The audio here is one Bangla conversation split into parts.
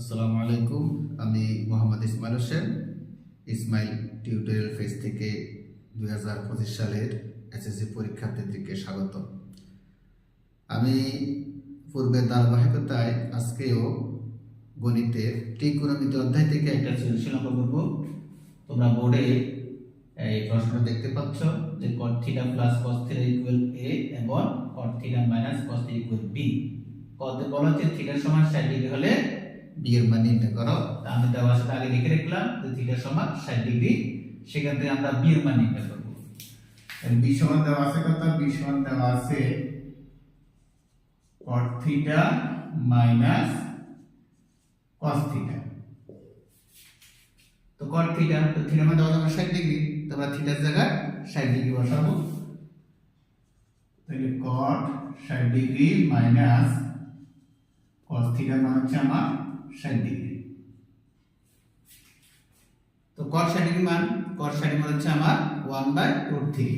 আসসালামু আলাইকুম। আমি মোহাম্মদ ইসমাইল হোসেন। ইসমাইল টিউটোরিয়াল ফেজ থেকে দুই হাজার পঁচিশ সালের এসএসসি পরীক্ষার্থীদেরকে স্বাগত। আমি পূর্বের ধারাবাহিকতায় আজকেও গণিতের ত্রিকোণমিতি অধ্যায় থেকে একটা সলিউশন করব। তোমরা বোর্ডে এই প্রশ্ন দেখতে পাচ্ছ যে cot theta plus cos equal a এবং cot theta minus cos equal b কত বলা হচ্ছে থিটা সমান 60 ডিগ্রি হলে বি এর মান নির্ণয় করো আমি দেওয়া সাথে আগে লিখে রাখলাম যে থিটা সমান 60 ডিগ্রি সেখান থেকে আমরা বি এর মান নির্ণয় করব। বি সমান দেওয়া আছে কত? বি সমান দেওয়া আছে cot theta minus cos theta তো cot থিটা তো থিটা মান দেওয়া যাবে 60 ডিগ্রি তো আমরা থিটার জায়গায় 60 ডিগ্রি বসাবো। তাহলে cot 60 degree minus cos theta মান হচ্ছে আমার 60 ডিগ্রি তো 60 ডিগ্রি মান cot 60 মান হচ্ছে আমার 1 বাই রুট 3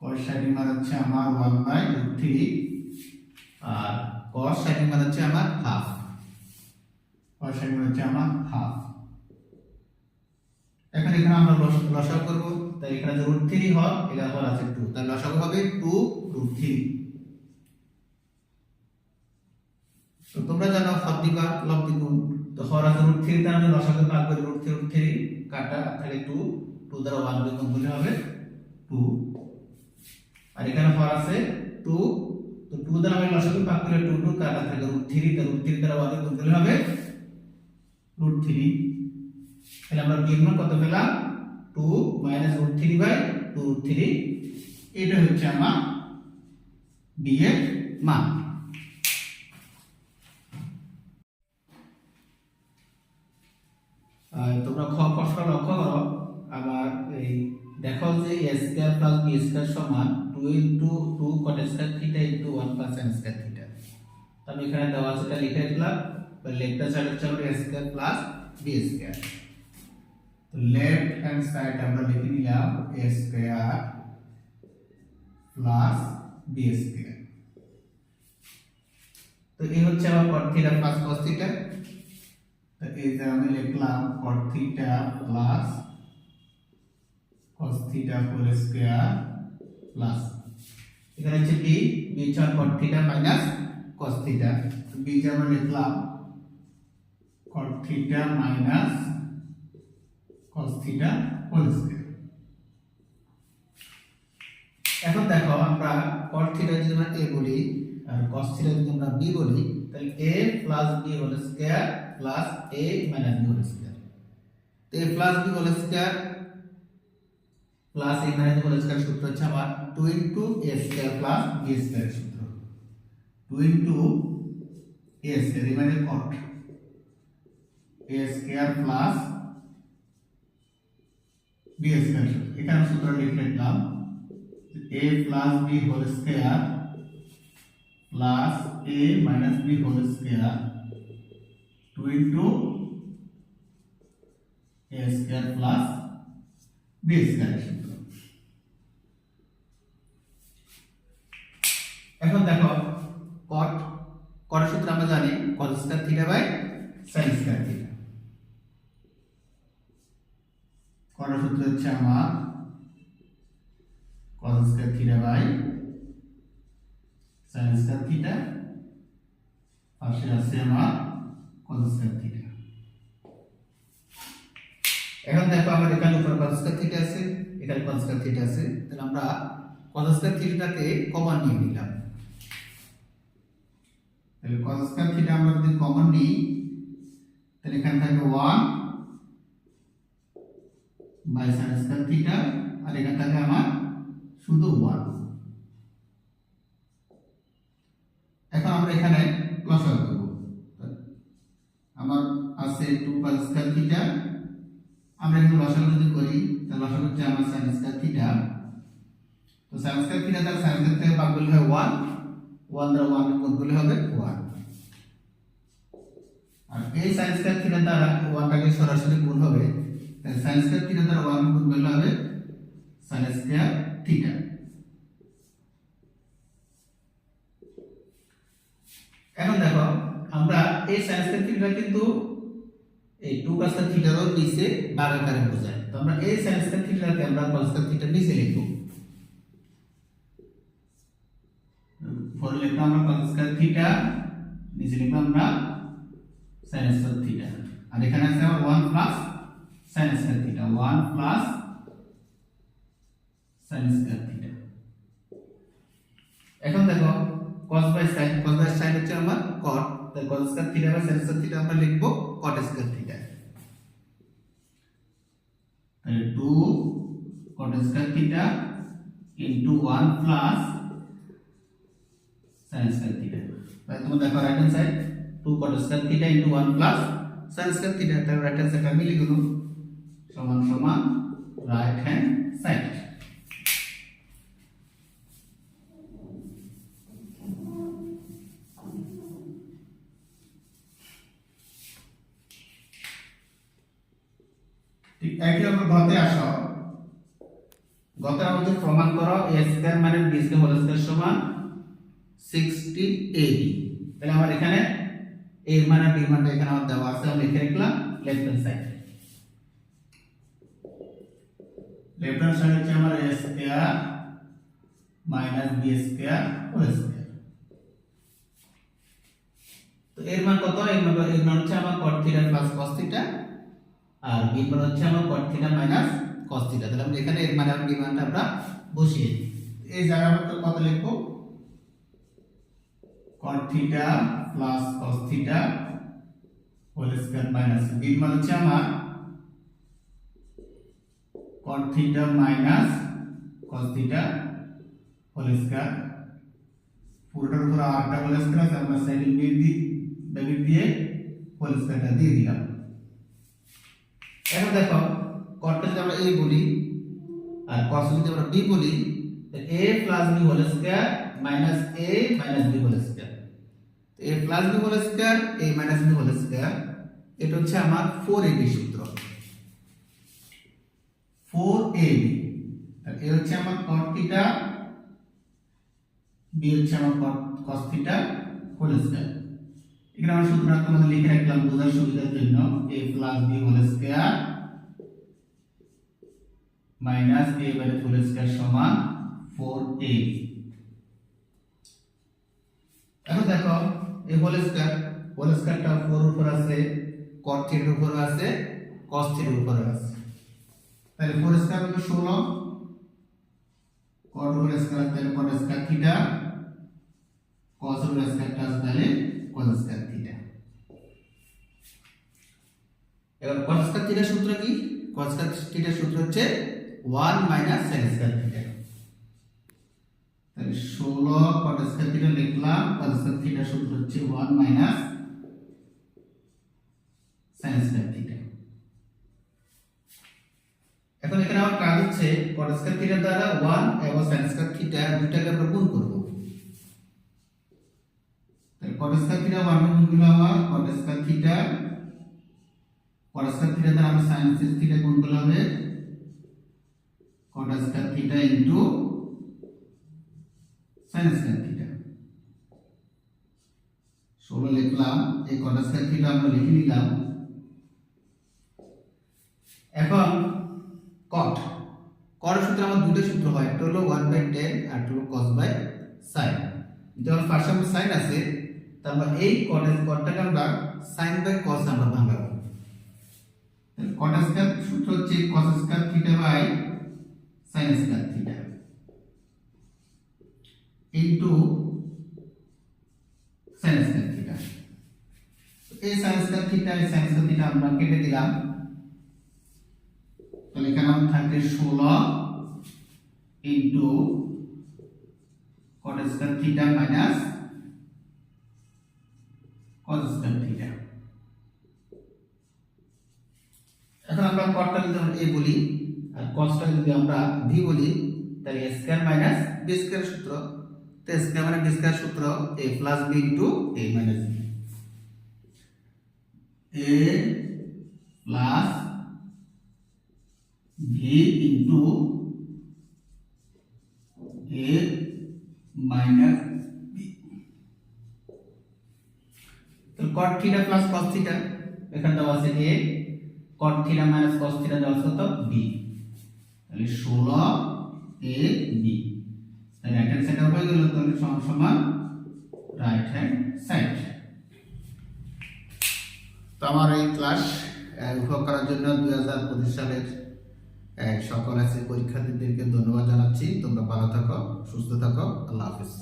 cos 60 মান হচ্ছে আমার 1 বাই রুট 3 আর cos 60 মান হচ্ছে আমার হাফ cos 60 মান হচ্ছে আমার হাফ এখন এখানে আমরা লস- লসাগু করব, তাই এখানে যে রুট 3 হয় এটা হল আছে 2 তাহলে লসাগু হবে 2 রুট 3 তো তোমরা জানো দিবা লব দ্বিগুণ তো হর আছে রুট 3 তার আমি লসাগু ভাগ করে রুট 3 রুট 3 কাটা, তাহলে 2 2 দ্বারা 1 দ্বিগুণ করলে হবে 2 আর এখানে হর আছে 2 তো 2 দ্বারা আমি লসাগু ভাগ করে 2 2 কাটা থাকে রুট 3 তো রুট 3 দ্বারা 1 দ্বিগুণ করলে হবে রুট থ্রি তাহলে আমরা বি এর কত পেলাম? Two minus root three by two root 3 এটা হচ্ছে আমার বি এর মান আর তোমরা খ কষ্ট লক্ষ্য করো আবার এই স্কয়ার প্লাস স্কয়ার সমান 2 into 2 cot square theta into 1 plus square theta এখানে দেওয়া আছে এটা লিখে দিলাম লেফট সাইড হচ্ছে আমার a স্কয়ার প্লাস স্কয়ার তো লেফট হ্যান্ড সাইড আমরা লিখে নিলাম স্কয়ার প্লাস স্কয়ার তো এই হচ্ছে আমার cot থিটা প্লাস থিটা তো এই যে আমি লিখলাম cot theta plus theta whole square plus এখানে হচ্ছে বি বি হচ্ছে cot theta minus cos theta B যে লিখলাম cot theta minus cos theta whole square এখন দেখো আমরা cot থিটা যদি আমরা a বলি, আর cos থিটা যদি আমরা b বলি, তাহলে a plus b whole square plus a minus b whole square তো a plus b whole square plus b whole square সূত্র হচ্ছে আমার 2 into a square plus b square সূত্র। 2 ইনটু a স্কয়ার মানে cot a square plus b square এখানে সূত্র লিখে লিখলাম a plus b whole square plus a minus b whole square 2 into a square plus b square এখন দেখো, cot এর সূত্র আমরা জানি, cos square theta by sin square theta করার সূত্র হচ্ছে আমার cos square theta by sin square theta পাশে আছে আমার cos স্কয়ার থিটা এখন দেখো আমার এখানে উপর cos স্কয়ার থিটা আছে, এখানে cos স্কয়ার থিটা আছে। তাহলে আমরা স্কয়ার থিটাকে কমন নিয়ে নিলাম। তাহলে স্কয়ার থিটা আমরা যদি কমন নিই, তাহলে এখানে থাকবে 1 বাই sin স্কয়ার থিটা আর এখানে থাকবে আমার শুধু 1 এখন আমরা এখানে লসাগু করব আমার আছে 2 cos square theta sin square theta তার sin স্কয়ার থেকে ভাগ করলে হয় 1 1 দ্বারা 1 গুণ করলে হবে 1 আর এই sin স্কয়ার থিটা দ্বারা 1 টাকে সরাসরি গুণ হবে? তাহলে sin স্কয়ার থিটা দ্বারা 1 গুণ করলে হবে? sin square theta. এখন দেখো, আমরা এই সাইন স্কয়ার থিটা কিন্তু এই টু cos স্কয়ার থিটারও নিচে ভাগাকারে বোঝায়। তো আমরা এই সাইন স্কয়ার থিটাকে আমরা cos স্কয়ার থিটা নিচে লিখব। লিখলাম আমরা cos থিটা নিচে লিখলাম আমরা sin থিটা আর এখানে আছে আমার 1 plus sin theta 1 plus sin square theta এখন দেখো, cos by sin, cos by sin হচ্ছে আমার cot তাই cos theta by sin theta আমরা লিখব cot স্কয়ার থিটা তাহলে 2 cot square theta into 1 plus sin square theta তাহলে তুমি দেখো right hand side 2 cot square theta into 1 plus sin square theta তাহলে রাইট হ্যান্ড সাইডটা মিলে গেল সমান সমান রাইট হ্যান্ড সাইড ঠিক একই রকম গতে আসো। গতের আমাদের প্রমাণ করো a স্কয়ার মানে b স্কয়ার হোল স্কয়ার সমান 60 ab তাহলে আমার এখানে a এর মানে b এর মানটা এখানে আমার দেওয়া আছে, আমি লিখে রাখলাম left hand side left hand side হচ্ছে আমার মাইনাস b স্কয়ার তো এর মান কত? এর মান এর মান হচ্ছে আমার cot theta plus cos theta আর বি মান হচ্ছে আমার cot theta minus cos theta তাহলে আমরা এখানে এর মানে বি মানটা আমরা বসিয়ে। এই মধ্যে কত লিখব? Cot theta plus cos theta whole square minus B মান হচ্ছে আমার cot theta minus cos theta whole square পুরোটার উপর আরটা হোল স্কয়ার আছে, আমরা সাইডে দিয়ে দিই ব্র্যাকেট দিয়ে হোল স্কয়ারটা দিয়ে দিলাম। এখন দেখো কটটা যদি আমরা a বলি আর cos যদি আমরা b বলি a plus b whole square minus a minus b a plus b whole square a minus b whole square এটা হচ্ছে আমার ফোর 4ab সূত্র। 4ab তাহলে a হচ্ছে আমার থিটা b হচ্ছে আমার cos থিটা হোল স্কয়ার এখানে আমরা সূত্রটা তোমাদের লিখে রাখলাম বোঝার সুবিধার জন্য, a plus b whole square minus a by whole square সমান 4a এখন দেখো এই হোল স্কয়ার হোল স্কয়ারটা 4 উপর আছে, cot থিটার উপর আছে, cos থিটার উপর আছে। তাহলে 4 স্কয়ার হলো 16 cot হোল স্কয়ার তাহলে cot square theta cos whole স্কয়ারটা আছে তাহলে cos স্কয়ার থিটা এবার cos স্কয়ার থিটার সূত্র কি? cos স্কয়ার থিটার সূত্র হচ্ছে 1 মাইনাস sin স্কয়ার থিটা তাহলে 16 cot স্কয়ার থিটা লিখলাম cos স্কয়ার থিটার সূত্র হচ্ছে 1 মাইনাস sin স্কয়ার থিটা এখন এখানে আমার কাজ হচ্ছে cot স্কয়ার থিটা দ্বারা 1 এবং sin স্কয়ার থিটা দুটাকে আমরা গুণ করব। তাহলে cot স্কয়ার থিটা 1 গুণ করলে আমার cot square theta cot square theta দ্বারা আমি sin স্কয়ার থিটা গুণ করলে হবে cot square theta into sin square 16 লিখলাম, এই কটা স্কয়ার থিটা আমরা লিখে নিলাম। এখন কট এর সূত্রে আমার দুটো সূত্র হয়, একটা হলো 1 বাই 10 আর একটা হলো cos বাই sin যখন ফার্স্ট আমরা sin আছে, তারপর এই এর cotটাকে আমরা sin বাই cos আমরা ভাঙাবো। স্কয়ার সূত্র হচ্ছে cos square theta by sin square theta into sin square theta এই স্কয়ার থিটা এই স্কয়ার থিটা আমরা কেটে দিলাম। তাহলে এখানে থাকবে 16 into cot square theta minus cos square theta এখন আমরা cotটা যদি আমরা a বলি, আর cosটা যদি আমরা b বলি, তাহলে a square minus b square সূত্র। তো স্কয়ার মানে b স্কয়ার সূত্র a plus b into a minus b a plus v into a minus b. তো cot theta plus cos theta এখানে দেওয়া আছে a, cot theta minus cos theta দেওয়া আছে কত? B. তাহলে 16 a b. তাহলে রাইট হ্যান্ড সাইড হয়ে গেল, তাহলে সমান সমান রাইট হ্যান্ড সাইড তো আমার এই ক্লাস উপভোগ করার জন্য দুই হাজার পঁচিশ সালের সকল আছে পরীক্ষার্থীদেরকে ধন্যবাদ জানাচ্ছি। তোমরা ভালো থাকো, সুস্থ থাকো। আল্লাহ হাফিজ।